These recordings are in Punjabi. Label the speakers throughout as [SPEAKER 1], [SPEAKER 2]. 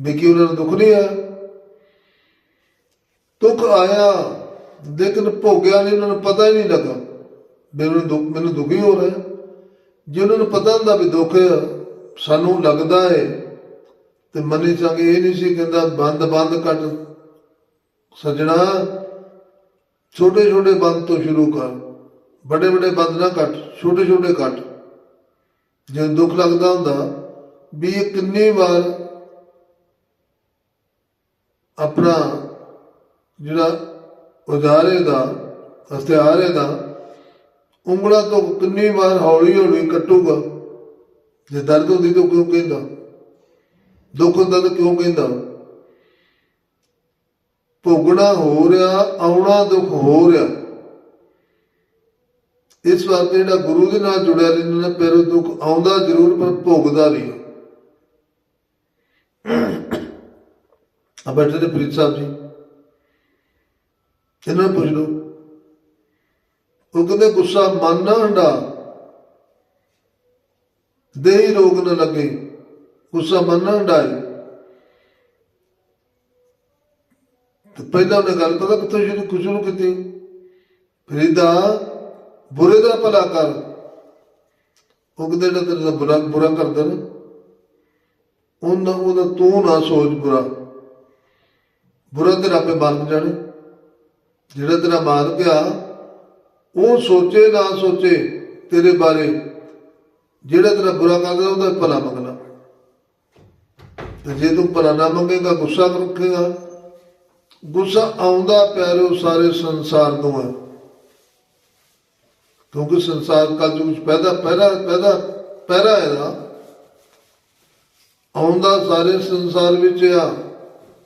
[SPEAKER 1] ਵੀ ਉਹਨਾਂ ਨੂੰ ਦੁੱਖ ਨਹੀਂ ਆਇਆ? ਦੁੱਖ ਆਇਆ, ਲੇਕਿਨ ਭੋਗਿਆ ਨਹੀਂ, ਉਹਨਾਂ ਨੂੰ ਪਤਾ ਹੀ ਨਹੀਂ ਲੱਗਾ ਮੈਨੂੰ ਦੁੱਖ, ਮੈਨੂੰ ਦੁਖੀ ਹੋ ਰਿਹਾ। ਜੇ ਉਹਨਾਂ ਨੂੰ ਪਤਾ ਹੁੰਦਾ ਵੀ ਦੁੱਖ ਸਾਨੂੰ ਲੱਗਦਾ ਹੈ, ਤੇ ਮਨੀ ਸੰਗ ਇਹ ਨਹੀਂ ਸੀ ਕਹਿੰਦਾ ਬੰਦ ਬੰਦ ਕੱਟ ਸਜਣਾ ਛੋਟੇ ਛੋਟੇ ਬੰਦ ਤੋਂ ਸ਼ੁਰੂ ਕਰ ਵੱਡੇ ਵੱਡੇ ਬੰਦ ਨਾ ਕੱਟ ਛੋਟੇ ਛੋਟੇ ਕੱਟ। ਜੇ ਦੁੱਖ ਲੱਗਦਾ ਹੁੰਦਾ ਵੀ ਇਹ ਕਿੰਨੀ ਵਾਰ ਆਪਣਾ ਜਿਹੜਾ ਔਜ਼ਾਰੇ ਦਾ, ਹਥਿਆਰੇ ਦਾ ਉਂਗਲਾਂ ਤੋਂ ਕਿੰਨੀ ਵਾਰ ਹੌਲੀ ਹੌਲੀ ਕੱਟੂਗਾ। ਜੇ ਦਰਦ ਹੁੰਦੀ ਤਾਂ ਕਿਉਂ ਕਹਿੰਦਾ? ਦੁੱਖ ਹੁੰਦਾ ਤਾਂ ਕਿਉਂ ਕਹਿੰਦਾ? ਭੋਗਣਾ ਹੋ ਰਿਹਾ, ਆਉਣਾ ਦੁੱਖ ਹੋ ਰਿਹਾ। ਇਸ ਵਾਸਤੇ ਜਿਹੜਾ ਗੁਰੂ ਦੇ ਨਾਲ ਜੁੜਿਆ ਰਹਿੰਦਾ ਨਾ ਪਰ ਦੁੱਖ ਆਉਂਦਾ ਜ਼ਰੂਰ, ਪਰ ਭੋਗਦਾ ਨਹੀਂ। ਆ ਬੈਠੇ ਨੇ ਫਰੀਦ ਸਾਹਿਬ ਜੀ। ਇਹਨਾਂ ਨੂੰ ਪੁੱਛ ਲਓ। ਉਹ ਕਹਿੰਦੇ, ਗੁੱਸਾ ਮਨ ਨਾ ਹੰਡਾ। ਦੇਹੀ ਰੋਗ ਨਾ ਲੱਗੇ। ਗੁੱਸਾ ਮਨ ਨਾ ਹੰਡਾਏ। ਤੇ ਪਹਿਲਾਂ ਉਹਨੇ ਗੱਲ ਪਤਾ ਕਿੱਥੋਂ ਸ਼ੁਰੂ ਕੁ ਸ਼ੁਰੂ ਕੀਤੀ? ਫਰੀਦਾ ਬੁਰੇ ਦਾ ਭਲਾ ਕਰ। ਉਹ ਕਹਿੰਦੇ, ਜਿਹੜਾ ਤੇਰੇ ਨਾਲ ਬੁਰਾ ਬੁਰਾ ਕਰਦਾ ਨਾ ਉਹਨਾਂ ਉਹਦਾ ਤੂੰ ਨਾ ਸੋਚ ਬੁਰਾ। ਬੁਰਾ ਤੇਰਾ ਪੇ ਮਾਲਕ ਜਾਣੇ। ਜਿਹੜਾ ਤੇਰਾ ਮਾਲਕ ਆ ਉਹ ਸੋਚੇ ਨਾ ਸੋਚੇ ਤੇਰੇ ਬਾਰੇ, ਜਿਹੜਾ ਤੇਰਾ ਬੁਰਾ ਕਰਦਾ ਉਹਦਾ ਭਲਾ ਮੰਗਣਾ। ਤੇ ਜੇ ਤੂੰ ਭਲਾ ਨਾ ਮੰਗੇਗਾ, ਗੁੱਸਾ ਰੱਖੇਗਾ? ਗੁੱਸਾ ਆਉਂਦਾ ਪਿਆਰੋ ਸਾਰੇ ਸੰਸਾਰ ਤੋਂ ਹੈ। ਕਿਉਂਕਿ ਸੰਸਾਰ ਕਲਯੁਗ ਵਿੱਚ ਪੈਦਾ ਪਹਿਰਾ ਪੈਦਾ ਪਹਿਰਾ ਹੈ ਨਾ ਆਉਂਦਾ ਸਾਰੇ ਸੰਸਾਰ ਵਿੱਚ ਆ।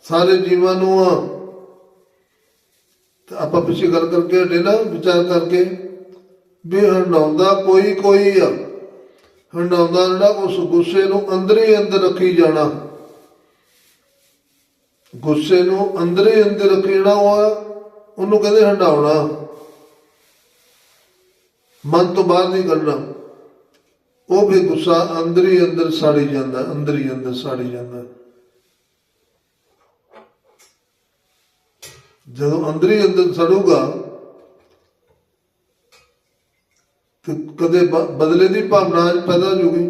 [SPEAKER 1] ਸਾਰੇ ਜੀਵਾਂ ਨੂੰ ਆ। ਆਪਾਂ ਪਿੱਛੇ ਗੱਲ ਕਰਕੇ ਹਟੇ ਨਾ, ਵਿਚਾਰ ਕਰਕੇ। ਵੀ ਹੰਡਾਉਂਦਾ ਕੋਈ ਕੋਈ ਆ। ਹੰਡਾਉਂਦਾ ਜਿਹੜਾ ਉਸ ਗੁੱਸੇ ਨੂੰ ਅੰਦਰ ਹੀ ਅੰਦਰ ਰੱਖੀ ਜਾਣਾ। ਗੁੱਸੇ ਨੂੰ ਅੰਦਰ ਹੀ ਅੰਦਰ ਰੱਖੀ ਜਾਣਾ, ਉਹ ਉਹਨੂੰ ਕਹਿੰਦੇ ਹੰਡਾਉਣਾ। ਮਨ ਤੋਂ ਬਾਹਰ ਨਹੀਂ ਕਰਨਾ ਉਹ ਵੀ ਗੁੱਸਾ ਅੰਦਰ ਹੀ ਅੰਦਰ ਸਾੜੀ ਜਾਂਦਾ, ਅੰਦਰ ਹੀ ਅੰਦਰ ਸਾੜੀ ਜਾਂਦਾ। ਜਦੋਂ ਅੰਦਰ ਹੀ ਅੰਦਰ ਸੜੂਗਾ, ਤੇ ਕਦੇ ਬ- ਬਦਲੇ ਦੀ ਭਾਵਨਾ ਪੈਦਾ ਹੋ ਜੂਗੀ।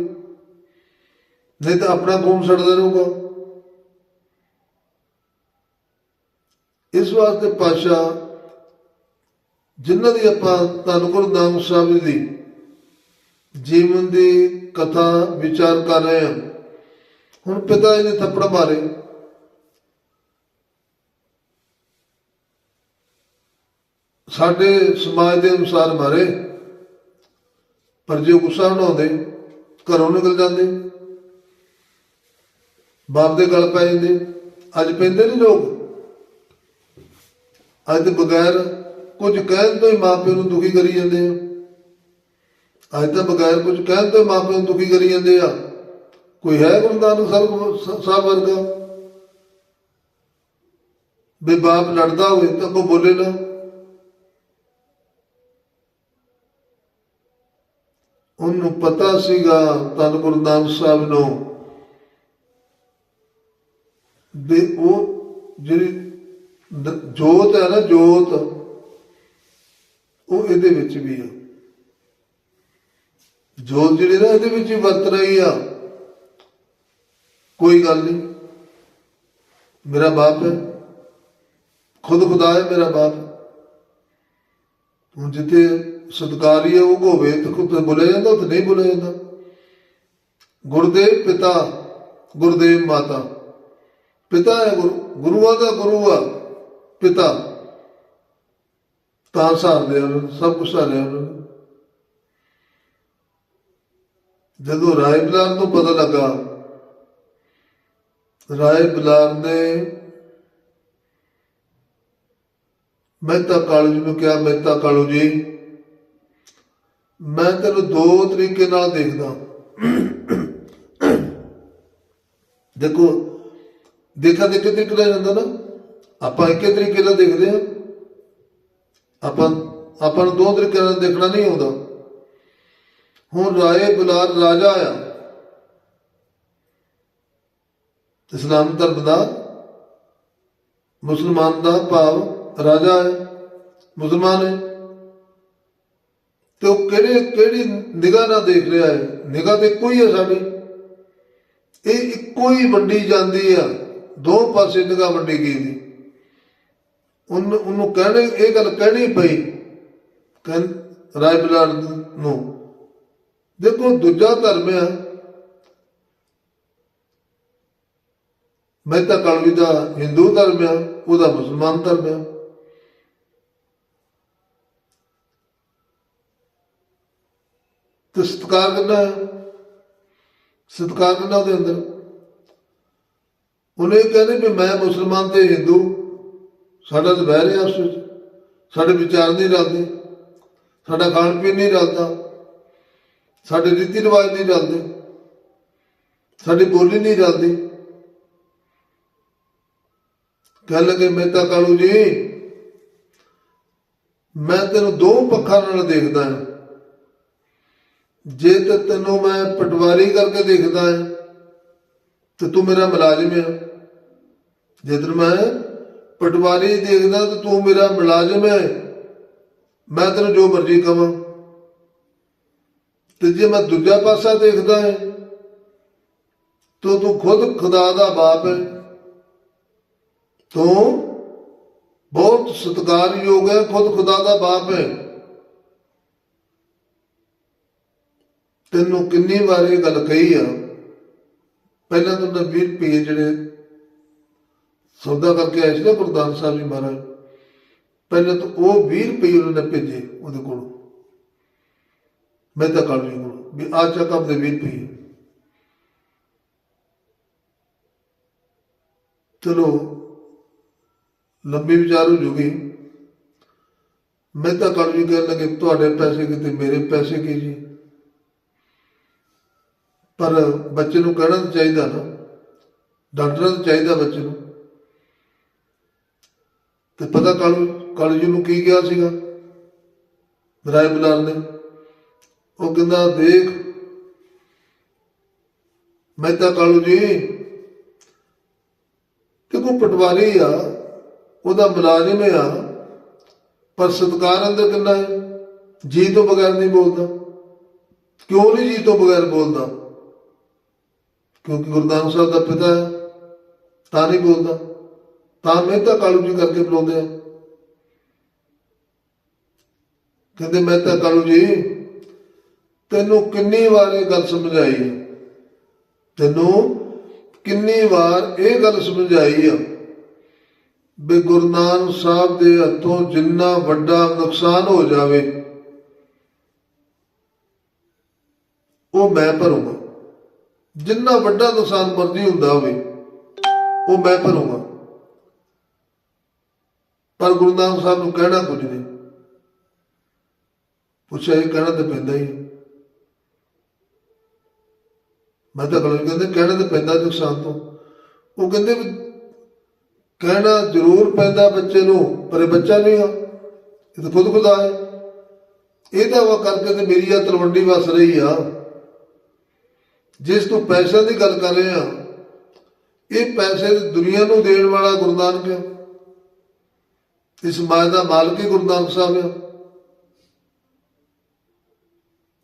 [SPEAKER 1] ਨਹੀਂ ਤਾਂ ਆਪਣਾ ਖੂਨ ਸੜਦਾ ਰਹੂਗਾ। ਇਸ ਵਾਸਤੇ ਪਾਸ਼ਾ ਜਿਨ੍ਹਾਂ ਦੀ ਆਪਾਂ ਧੰਨ ਗੁਰੂ ਨਾਨਕ ਸਾਹਿਬ ਦੀ ਜੀਵਨ ਦੀ ਕਥਾ, ਵਿਚਾਰ ਕਰ ਰਹੇ ਹਾਂ, ਹੁਣ ਪਿਤਾ ਜੀ ਨੇ ਥੱਪੜ ਮਾਰੇ। ਸਾਡੇ ਸਮਾਜ ਦੇ ਅਨੁਸਾਰ ਮਾਰੇ, ਪਰ ਜੇ ਗੁੱਸਾ ਬਣਾਉਂਦੇ, ਘਰੋਂ ਨਿਕਲ ਜਾਂਦੇ, ਬਾਪ ਦੇ ਗਲ ਪੈ ਜਾਂਦੇ, ਅੱਜ ਪੈਂਦੇ ਨਹੀਂ ਲੋਕ। ਅੱਜ ਬਗੈਰ ਕੁਝ ਕਹਿਣ ਤੋਂ ਹੀ ਮਾਪਿਆਂ ਨੂੰ ਦੁਖੀ ਕਰੀ ਜਾਂਦੇ ਆ। ਅੱਜ ਤਾਂ ਬਗੈਰ ਕੁਝ ਕਹਿਣ ਤੋਂ ਹੀ ਮਾਪਿਆਂ ਨੂੰ ਦੁਖੀ ਕਰੀ ਜਾਂਦੇ ਆ। ਕੋਈ ਹੈ ਗੁਰੂ ਨਾਨਕ ਸਾਹਿਬ ਸਾਹਿਬ ਵਰਗਾ? ਵੀ ਬਾਪ ਲੜਦਾ ਹੋਵੇ ਤਾਂ ਕੋ ਬੋਲੇ ਨਾ। ਉਹਨੂੰ ਪਤਾ ਸੀਗਾ ਧੰਨ ਗੁਰੂ ਨਾਨਕ ਸਾਹਿਬ ਨੂੰ। ਵੀ ਉਹ ਜਿਹੜੀ ਜੋਤ ਹੈ ਨਾ ਜੋਤ, ਉਹ ਇਹਦੇ ਵਿੱਚ ਵੀ ਆ। ਜੋਤ ਜਿਹੜੀ ਨਾ ਇਹਦੇ ਵਿੱਚ ਹੀ ਵਰਤ ਰਹੀ ਆ। ਕੋਈ ਗੱਲ ਨਹੀਂ। ਮੇਰਾ ਬਾਪ ਹੈ। ਖੁਦ ਖੁਦਾ ਹੈ ਮੇਰਾ ਬਾਪ। ਹੁਣ ਜਿੱਥੇ ਸਤਕਾਰੀ ਹੈ, ਉਹ ਹੋਵੇ ਤੇ ਖੁਦ ਬੋਲਿਆ ਜਾਂਦਾ ਉੱਥੇ ਨਹੀਂ ਬੋਲਿਆ ਜਾਂਦਾ। ਗੁਰਦੇਵ ਪਿਤਾ, ਗੁਰਦੇਵ ਮਾਤਾ। ਪਿਤਾ ਹੈ ਗੁਰੂ ਗੁਰੂਆਂ ਦਾ ਗੁਰੂ ਆ? ਪਿਤਾ। ਤਾਂ ਸਾਰਦੇ ਆ ਉਹਨਾਂ ਸਭ ਕੁਝ ਸਾਰਿਆ ਉਹਨਾਂ ਨੂੰ। ਜਦੋਂ ਰਾਏ ਬਲਾਰ ਨੂੰ ਪਤਾ ਲੱਗਾ, ਰਾਏ ਬਲਾਰ ਨੇ ਮਹਿਤਾ ਕਾਲੂ ਜੀ ਨੂੰ ਕਿਹਾ, ਮਹਿਤਾ ਕਾਲੂ ਜੀ ਮੈਂ ਤੈਨੂੰ ਦੋ ਤਰੀਕੇ ਨਾਲ ਦੇਖਦਾ। ਦੇਖੋ, ਦੇਖਾ ਦੇਖੇ ਤਰੀਕੇ ਨਾਲ ਜਾਂਦਾ ਨਾ। ਆਪਾਂ ਇੱਕੇ ਤਰੀਕੇ ਨਾਲ ਦੇਖਦੇ ਆ ਆਪਾਂ ਆਪਾਂ ਨੂੰ ਦੋ ਤਰੀਕੇ ਨਾਲ ਦੇਖਣਾ ਨਹੀਂ ਆਉਂਦਾ। ਹੁਣ ਰਾਏ ਬੁਲਾਰ ਰਾਜਾ ਆ। ਇਸਲਾਮ ਧਰਮ ਦਾ ਮੁਸਲਮਾਨ ਦਾ ਭਾਵ ਰਾਜਾ ਹੈ, ਮੁਸਲਮਾਨ ਹੈ। ਤੇ ਉਹ ਕਿਹੜੇ, ਕਿਹੜੀ ਨਿਗਾਹ ਨਾਲ ਦੇਖ ਰਿਹਾ ਹੈ? ਨਿਗਾਹ ਤੇ ਕੋਈ ਹੈ ਸਾਡੀ? ਇਹ ਇੱਕੋ ਹੀ ਵੰਡੀ ਜਾਂਦੀ ਆ। ਦੋ ਪਾਸੇ ਨਿਗਾਹ ਵੰਡੀ ਗਈ ਦੀ। ਉਹਨੂੰ ਉਹਨੂੰ ਕਹਿਣੇ, ਇਹ ਗੱਲ ਕਹਿਣੀ ਪਈ। ਕਹਿੰ ਰਾਏ ਬਿਲਾਲ ਨੂੰ। ਦੇਖੋ, ਦੂਜਾ ਧਰਮ ਆ। ਤਾਂ ਕਾਲਵੀ ਦਾ ਹਿੰਦੂ ਧਰਮ ਆ, ਉਹਦਾ ਮੁਸਲਮਾਨ ਧਰਮ ਆ। ਤੇ ਸਤਿਕਾਰ ਕਰਨਾ ਹੈ? ਸਤਿਕਾਰ ਕਰਨਾ ਉਹਦੇ ਅੰਦਰ? ਉਹਨੇ ਕਹਿੰਦੇ ਵੀ ਮੈਂ ਮੁਸਲਮਾਨ ਤੇ ਹਿੰਦੂ। ਸਾਡਾ ਤਾਂ ਬਹਿ ਰਿਹਾ ਉਸ ਵਿੱਚ। ਸਾਡੇ ਵਿਚਾਰ ਨਹੀਂ ਰਲਦੇ। ਸਾਡਾ ਖਾਣ ਪੀਣ ਨਹੀਂ ਰਲਦਾ। ਸਾਡੇ ਰੀਤੀ ਰਿਵਾਜ ਨਹੀਂ ਰਲਦੇ। ਸਾਡੀ ਬੋਲੀ ਨਹੀਂ ਰਲਦੀ। ਕਹਿ ਲਗੇ, ਮਹਿਤਾ ਕਾਲੂ ਜੀ, ਮੈਂ ਤੈਨੂੰ ਦੋ ਪੱਖਾਂ ਨਾਲ ਦੇਖਦਾ ਹਾਂ। ਜੇ ਤੇ ਤੈਨੂੰ ਮੈਂ ਪਟਵਾਰੀ ਕਰਕੇ ਦੇਖਦਾ ਹਾਂ, ਤੇ ਤੂੰ ਮੇਰਾ ਮੁਲਾਜ਼ਮ ਹੈ ਜੇ ਤੈਨੂੰ ਮੈਂ ਪਟਵਾਰੀ ਦੇਖਦਾ ਤੇ ਤੂੰ ਮੇਰਾ ਮੁਲਾਜ਼ਮ ਹੈ ਮੈਂ ਤੈਨੂੰ ਜੋ ਮਰਜ਼ੀ ਕਵਾਂ ਤੇ ਜੇ ਮੈਂ ਦੂਜਾ ਪਾਸਾ ਦੇਖਦਾ ਹੈ, ਤੋ ਤੂੰ ਖੁਦ ਖੁਦਾ ਦਾ ਬਾਪ ਹੈ ਤੂੰ ਬਹੁਤ ਸਤਿਕਾਰਯੋਗ ਹੈ ਖੁਦ ਖੁਦਾ ਦਾ ਬਾਪ ਹੈ ਤੈਨੂੰ ਕਿੰਨੀ ਵਾਰ ਇਹ ਗੱਲ ਕਹੀ ਆ? ਪਹਿਲਾਂ ਤਾਂ ਉਹਨੇ 20 ਰੁਪਏ ਜਿਹੜੇ ਸੌਦਾ ਕਰਕੇ ਆਏ ਸੀ ਨਾ ਗੁਰਦਾਨ ਸਾਹਿਬ ਜੀ ਮਹਾਰਾਜ, ਪਹਿਲਾਂ ਤਾਂ ਉਹ 20 ਰੁਪਏ ਉਹਨਾਂ ਨੇ ਭੇਜੇ ਉਹਦੇ ਕੋਲ। ਮੈਂ ਤਾਂ ਕਰ ਲਈ ਕੋਲ ਵੀ ਆ ਚੱਕ ਆਪਦੇ 20 ਰੁਪਏ ਚਲੋ, ਲੰਬੀ ਵਿਚਾਰ ਹੋ ਜੂਗੀ। ਮੈਂ ਤਾਂ ਕਰ ਵੀ ਕਹਿਣ ਲੱਗੇ, ਤੁਹਾਡੇ ਪੈਸੇ ਕਿਤੇ ਮੇਰੇ ਪੈਸੇ ਕੀ ਜੀ? ਪਰ ਬੱਚੇ ਨੂੰ ਕਹਿਣਾ ਚਾਹੀਦਾ ਨਾ। ਡਾਕਟਰਾਂ ਨੂੰ ਚਾਹੀਦਾ ਬੱਚੇ ਨੂੰ। ਤੇ ਪਤਾ ਕਾਲੂ ਕਾਲੂ ਜੀ ਨੂੰ ਕੀ ਕਿਹਾ ਸੀਗਾ? ਰਾਏ ਬਲਾਲ ਨੇ ਉਹ ਕਹਿੰਦਾ, ਦੇਖ, ਮੈਂ ਤਾਂ ਕਾਲੂ ਜੀ ਤੇ ਕੋ ਪਟਵਾਰੀ ਆ, ਉਹਦਾ ਮੁਲਾਜ਼ਮ ਆ, ਪਰ ਸਤਕਾਰ ਅੰਦਰ ਕਿੰਨਾ ਹੈ? ਜੀ ਤੋਂ ਬਗੈਰ ਨਹੀਂ ਬੋਲਦਾ। ਕਿਉਂ ਨਹੀਂ ਜੀ ਤੋਂ ਬਗੈਰ ਬੋਲਦਾ? ਕਿਉਂਕਿ ਗੁਰਦਾਨ ਸਾਹਿਬ ਦਾ ਪਿਤਾ ਹੈ, ਤਾਂ ਨਹੀਂ ਬੋਲਦਾ। ਤਾਂ ਮਹਿਤਾ ਕਾਲੂ ਜੀ ਕਰਕੇ ਬੁਲਾਉਂਦੇ ਆ। ਕਹਿੰਦੇ ਮਹਿਤਾ ਕਾਲੂ ਜੀ, ਤੈਨੂੰ ਕਿੰਨੀ ਵਾਰ ਇਹ ਗੱਲ ਸਮਝਾਈ ਆ। ਤੈਨੂੰ ਕਿੰਨੀ ਵਾਰ ਇਹ ਗੱਲ ਸਮਝਾਈ ਆ ਵੀ ਗੁਰੂ ਨਾਨਕ ਸਾਹਿਬ ਦੇ ਹੱਥੋਂ ਜਿੰਨਾ ਵੱਡਾ ਨੁਕਸਾਨ ਹੋ ਜਾਵੇ, ਉਹ ਮੈਂ ਭਰੂੰਗਾ। ਜਿੰਨਾ ਵੱਡਾ ਨੁਕਸਾਨ ਮਰਜ਼ੀ ਹੁੰਦਾ ਹੋਵੇ, ਉਹ ਮੈਂ ਭਰੂਗਾ। ਪਰ ਗੁਰੂ ਨਾਨਕ ਸਾਹਿਬ ਨੂੰ ਕਹਿਣਾ ਕੁਝ ਨਹੀਂ। ਪੁੱਛਿਆ ਇਹ ਕਹਿਣਾ ਤਾਂ ਪੈਂਦਾ ਹੀ ਮੈਂ ਤਾਂ ਗੱਲ ਕਹਿੰਦੇ, ਕਹਿਣਾ ਤਾਂ ਪੈਂਦਾ ਨੁਕਸਾਨ ਤੋਂ। ਉਹ ਕਹਿੰਦੇ ਵੀ ਕਹਿਣਾ ਜ਼ਰੂਰ ਪੈਂਦਾ ਬੱਚੇ ਨੂੰ, ਪਰ ਇਹ ਬੱਚਾ ਨਹੀਂ ਆ। ਇਹ ਤਾਂ ਖੁਦ ਖੁਦਾ ਹੈ। ਇਹ ਤਾਂ ਵਾ ਕਰਕੇ ਤੇ ਮੇਰੀ ਆ ਤਲਵੰਡੀ ਵਸ ਰਹੀ ਆ। ਜਿਸ ਤੋਂ ਪੈਸਿਆਂ ਦੀ ਗੱਲ ਕਰ ਰਹੇ ਆ ਇਹ ਪੈਸੇ ਦੁਨੀਆ ਨੂੰ ਦੇਣ ਵਾਲਾ ਗੁਰੂ ਨਾਨਕ ਹੈ। ਇਸ ਮਾਇਆ ਦਾ ਮਾਲਕ ਹੀ ਗੁਰੂ ਨਾਨਕ ਸਾਹਿਬ ਹੈ।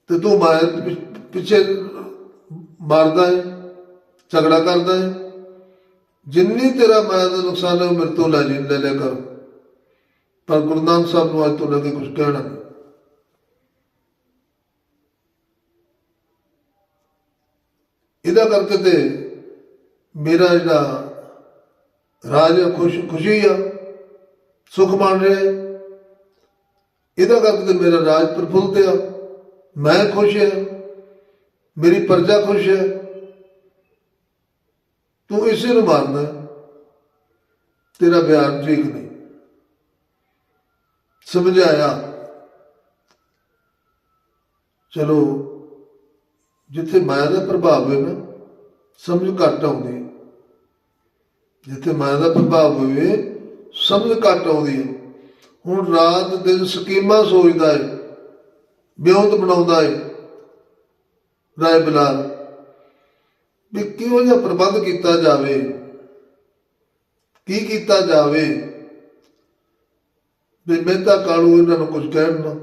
[SPEAKER 1] ਤੇ ਤੂੰ ਮਾਇਆ ਪਿੱਛੇ ਮਾਰਦਾ ਹੈ, ਝਗੜਾ ਕਰਦਾ ਹੈ। ਜਿੰਨੀ ਤੇਰਾ ਮਾਇਆ ਦਾ ਨੁਕਸਾਨ ਹੈ, ਉਹ ਮੇਰੇ ਤੋਂ ਲੈ ਜੀ, ਲੈ ਲੈ ਕਰ। ਪਰ ਗੁਰੂ ਨਾਨਕ ਸਾਹਿਬ ਨੂੰ ਅੱਜ ਤੋਂ ਲੱਗੇ ਕੁਝ ਕਹਿਣਾ ਇਹਦਾ ਕਰਕੇ ਤੇ ਮੇਰਾ ਜਿਹੜਾ ਰਾਜ ਹੈ, ਖੁਸ਼ ਖੁਸ਼ੀ ਆ ਸੁਖ ਮਾਣ ਰਿਹਾ ਇਹਦਾ ਕਰਕੇ ਤੇ ਮੇਰਾ ਰਾਜ ਪ੍ਰਫੁੱਲਤ ਆ। ਮੈਂ ਖੁਸ਼ ਹਾਂ। ਮੇਰੀ ਪ੍ਰਜਾ ਖੁਸ਼ ਹੈ। ਤੂੰ ਇਸੇ ਨੂੰ ਮਾਰਦਾ ਤੇਰਾ ਬਿਆਨ ਠੀਕ ਨਹੀਂ। ਸਮਝਾਇਆ। ਚਲੋ ਜਿੱਥੇ ਮਾਇਆ ਦਾ ਪ੍ਰਭਾਵ ਹੋਵੇ ਨਾ, ਸਮਝ ਘੱਟ ਆਉਂਦੀ ਜਿੱਥੇ ਮਾਇਆ ਦਾ ਪ੍ਰਭਾਵ ਹੋਵੇ, ਸਮਝ ਘੱਟ ਆਉਂਦੀ ਹੁਣ ਰਾਤ ਦਿਨ ਸਕੀਮਾਂ ਸੋਚਦਾ ਹੈ, ਵਿਉਂਤ ਬਣਾਉਂਦਾ ਹੈ, ਰਾਏ ਬਿਲਾਲ, ਵੀ ਕਿਹੋ ਜਿਹਾ ਪ੍ਰਬੰਧ ਕੀਤਾ ਜਾਵੇ, ਕੀ ਕੀਤਾ ਜਾਵੇ। ਵੀ ਮਹਿਤਾ ਕਾਲੂ ਇਹਨਾਂ ਨੂੰ ਕੁਝ ਕਹਿਣ ਨਾ?